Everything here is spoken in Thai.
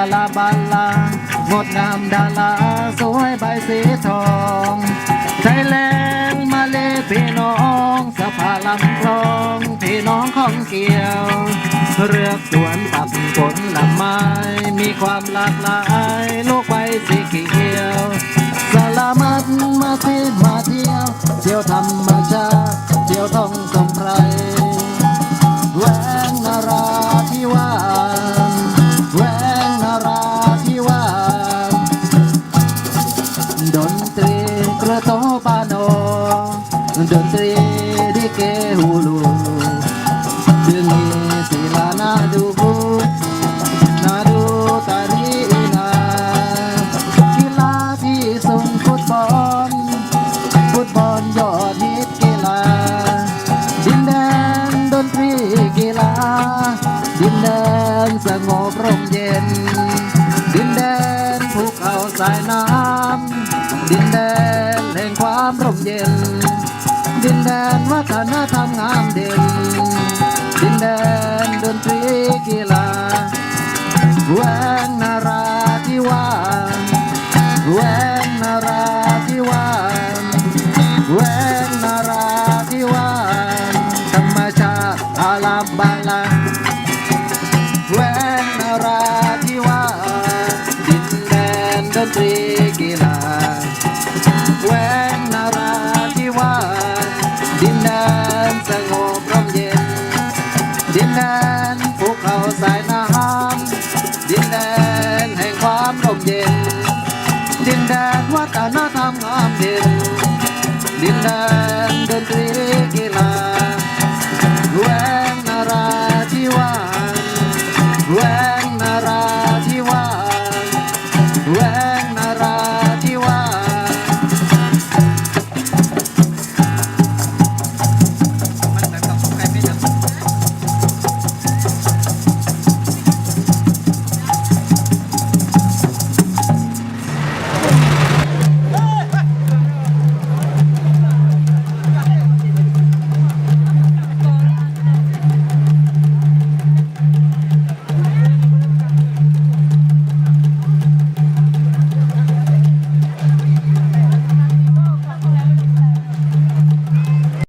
าลาบาลางดงามดาราสวยใบสีทองไทยแลนมาเลพี่น้องสภาลำคลองพี่น้องของเกี่ยว เรือกสวนตับผลละไม้มีความหลากหลายโลกใบสีเขียวสลามัดมาสิมาเที่ยวเที่ยวทำ ดนตรีดิเกฮูลูจึงมีศิลานาดูนาดูตานีนากีฬาที่ทรงฟุตบอลฟุตบอลยอดฮิตกีฬาดินแดนดนตรีกีฬาดินแดนสงบร่มเย็น ดินแดนภูเขาสายน้ำดินแด นแดนวัฒนธรรมงามเด่นดินแดนดนตรีกีฬาแวงนาราธิวาสแวงนาราธิวาสแวนนาราธิวาสธรรมชาติอาลาบาลาแวนนาราธิวาสดินแดนดนตรี ดินแดนสงบร่มเย็น ดินแดนภูเขาสายน้ำดินแดนแห่งความร่มเย็น ดินแดนวัฒนธรรมงามเด่นดินแดน